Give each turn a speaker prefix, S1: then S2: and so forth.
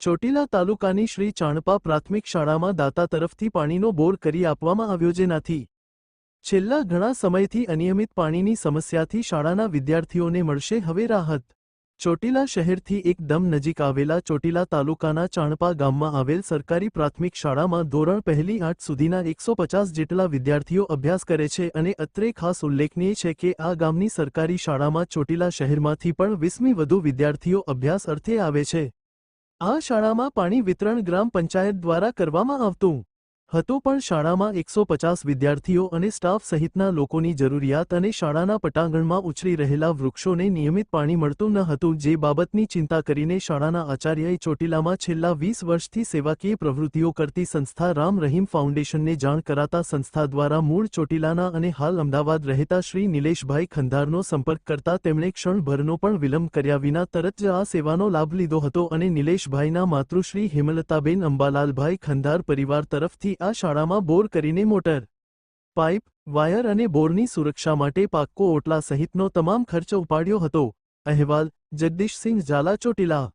S1: ચોટીલા તાલુકાની શ્રી ચાણપા પ્રાથમિક શાળામાં દાતા તરફથી પાણીનો બોર કરી આપવામાં આવ્યો જેનાથી છેલ્લા ઘણા સમયથી અનિયમિત પાણીની સમસ્યાથી શાળાના વિદ્યાર્થીઓને મળશે હવે રાહત. ચોટીલા શહેરથી એકદમ નજીક આવેલા ચોટીલા તાલુકાના ચાણપા ગામમાં આવેલ સરકારી પ્રાથમિક શાળામાં ધોરણ પહેલી આઠ સુધીના એકસો પચાસ જેટલા વિદ્યાર્થીઓ અભ્યાસ કરે છે અને અત્રે ખાસ ઉલ્લેખનીય છે કે આ ગામની સરકારી શાળામાં ચોટીલા શહેરમાંથી પણ વીસમી વધુ વિદ્યાર્થીઓ અભ્યાસ અર્થે આવે છે. આ શાળામાં પાણી વિતરણ ગ્રામ પંચાયત દ્વારા કરવામાં આવતું. હતું પણ શાળામાં એકસો પચાસ વિદ્યાર્થીઓ અને સ્ટાફ સહિતના લોકોની જરૂરિયાત અને શાળાના પટાંગણમાં ઉછળી રહેલા વૃક્ષોને નિયમિત પાણી મળતું ન હતું, જે બાબતની ચિંતા કરીને શાળાના આચાર્યએ ચોટીલામાં છેલ્લા વીસ વર્ષથી સેવાકીય પ્રવૃત્તિઓ કરતી સંસ્થા રામ રહીમ ફાઉન્ડેશનને જાણ કરાતા સંસ્થા દ્વારા મૂળ ચોટીલાના અને હાલ અમદાવાદ રહેતા શ્રી નિલેશભાઈ ખંધારનો સંપર્ક કરતા તેમણે ક્ષણભરનો પણ વિલંબ કર્યા વિના તરત જ આ સેવાનો લાભ લીધો હતો અને નિલેશભાઈના માતૃશ્રી હેમલતાબેન અંબાલાલભાઈ ખંધાર પરિવાર તરફથી આ શાળામાં બોર કરીને મોટર, પાઇપ, વાયર અને બોરની સુરક્ષા માટે પાક્કો ઓટલા સહિતનો તમામ ખર્ચ ઉપાડ્યો હતો. અહેવાલ, જગદીશસિંહ ઝાલા ચોટીલા